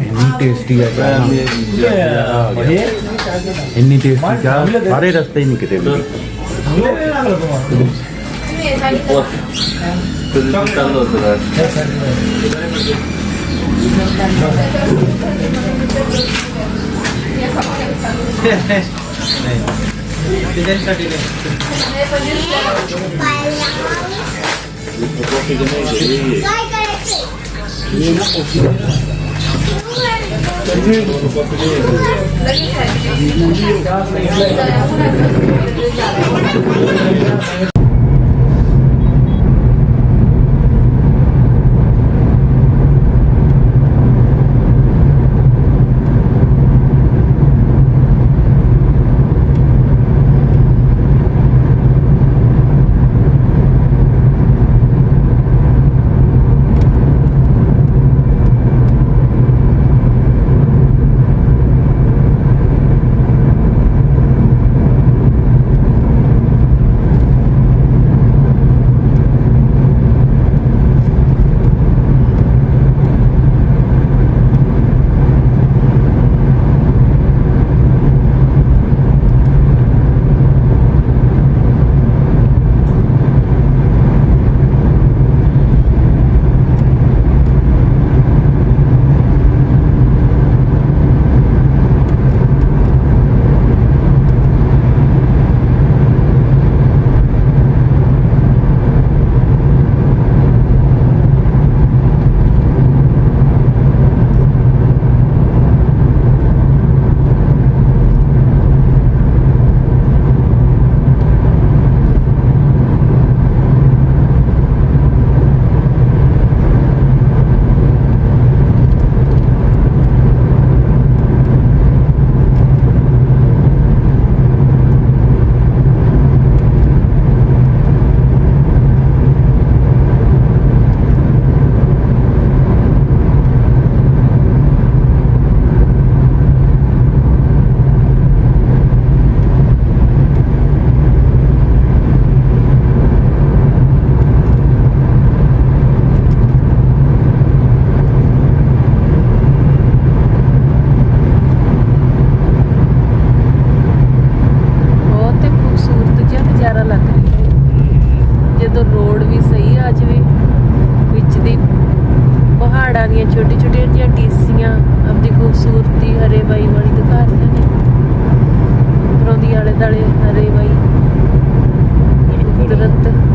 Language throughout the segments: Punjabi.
ਇੰਨੀ ਟੇਸਟੀ ਹੈ ਚਾਹ ਇੰਨੀ ਟੇਸਟੀ ਚਾਹ ਸਾਰੇ ਰਸਤੇ ਹੀ ਨਹੀਂ ਕਿਤੇ ਮਿਲੀ Thank you. どうもありがとうございました。ਛੋਟੀ ਛੋਟੀਆਂ ਜੀਆਂ ਟੀਸੀਆਂ ਆਪਣੀ ਖੂਬਸੂਰਤੀ ਹਰੇ ਬਾਈ ਵਾਲੀ ਦਿਖਾ ਰਹੀਆਂ ਨੇ। ਉਪਰੋਂ ਦੀ ਆਲੇ ਦਾਲੇ ਹਰੇ ਬਾਈ। ਕੁਦਰਤ।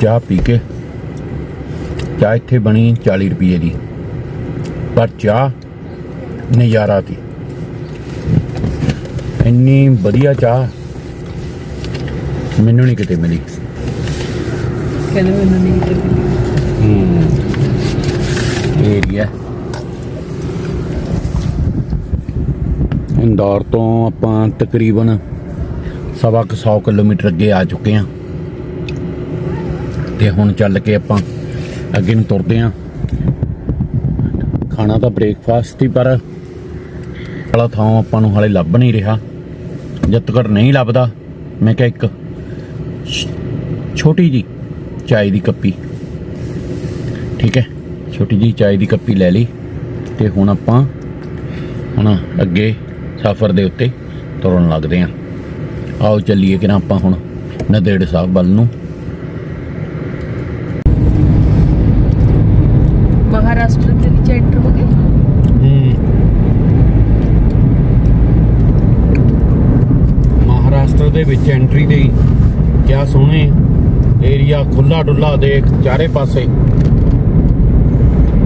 ਚਾਹ ਪੀ ਕੇ। ਚਾਹ ਇੱਥੇ ਬਣੀ 40 ਰੁਪਏ ਦੀ। ਪਰ ਚਾਹ ਨਜ਼ਾਰਾ ਤੀ ਇੰਨੀ ਵਧੀਆ ਚਾਹ ਮੈਨੂੰ ਨਹੀਂ ਕਿਤੇ ਮਿਲੀ। ਕਹਿੰਦੇ ਮੈਨੂੰ ਨਹੀਂ ਕਿਤੇ ਮਿਲੀ। ਏਰੀਆ ਇੰਦੌਰ ਤੋਂ ਆਪਾਂ ਤਕਰੀਬਨ ਸਵਾ ਕੁ 100 ਕਿਲੋਮੀਟਰ ਅੱਗੇ ਆ ਚੁੱਕੇ ਹਾਂ। ਤੇ ਹੁਣ ਚੱਲ ਕੇ ਆਪਾਂ ਅੱਗੇ ਨੂੰ ਤੁਰਦੇ ਹਾਂ ਖਾਣਾ ਤਾਂ ਬ੍ਰੇਕਫਾਸਟ ਹੀ, ਪਰ ਵਾਲਾ ਥਾਂ ਆਪਾਂ ਨੂੰ ਹਾਲੇ ਲੱਭ ਨਹੀਂ ਰਿਹਾ। ਜਦ ਤੱਕ ਨਹੀਂ ਲੱਭਦਾ, ਮੈਂ ਕਿਹਾ ਇੱਕ ਛੋਟੀ ਜੀ ਚਾय ਦੀ ਕੱਪੀ। ਠੀਕ ਹੈ, ਛੋਟੀ ਜੀ ਚਾय ਦੀ ਕੱਪੀ ਲੈ ਲਈ ਤੇ ਹੁਣ ਆਪਾਂ ਹੁਣ ਅੱਗੇ ਸਫ਼ਰ ਦੇ ਉੱਤੇ ਤੁਰਨ ਲੱਗਦੇ ਆਂ। ਆਓ ਚੱਲੀਏ ਕਿ ਨਾ ਆਪਾਂ ਹੁਣ ਨਦੇੜ ਸਾਹਿਬ ਵੱਲ ਨੂੰ। ਏਰੀਆ ਖੁੱਲਾ ਡੁੱਲਾ ਦੇਖ ਚਾਰੇ ਪਾਸੇ।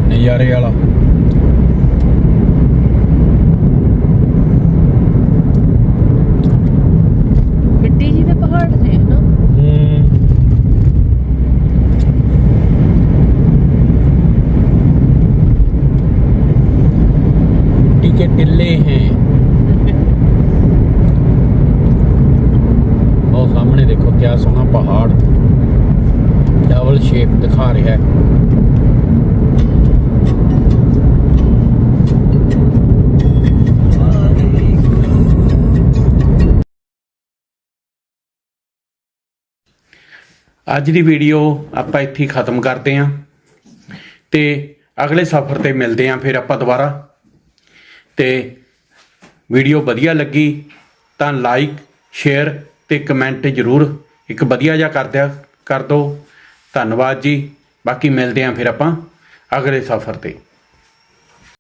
ਨਜ਼ਾਰੇ ਵਾਲਾ। ਸ਼ੇਪ ਦਿਖਾ ਰਿਹਾ ਹੈ। ਅੱਜ ਦੀ ਵੀਡੀਓ ਆਪਾਂ ਇੱਥੇ ਖਤਮ ਕਰਦੇ ਆਂ ਤੇ ਅਗਲੇ ਸਫ਼ਰ ਤੇ ਮਿਲਦੇ ਆਂ ਫਿਰ ਆਪਾਂ ਦੁਬਾਰਾ। ਤੇ ਵੀਡੀਓ ਵਧੀਆ ਲੱਗੀ ਤਾਂ ਲਾਈਕ ਸ਼ੇਅਰ ਤੇ ਕਮੈਂਟ ਜ਼ਰੂਰ ਇੱਕ ਵਧੀਆ ਜਿਹਾ ਕਰ ਦਿਆ ਕਰ ਦਿਓ। ਧੰਨਵਾਦ ਜੀ। ਬਾਕੀ ਮਿਲਦੇ ਹਾਂ ਫਿਰ ਆਪਾਂ ਅਗਲੇ ਸਫ਼ਰ ਤੇ।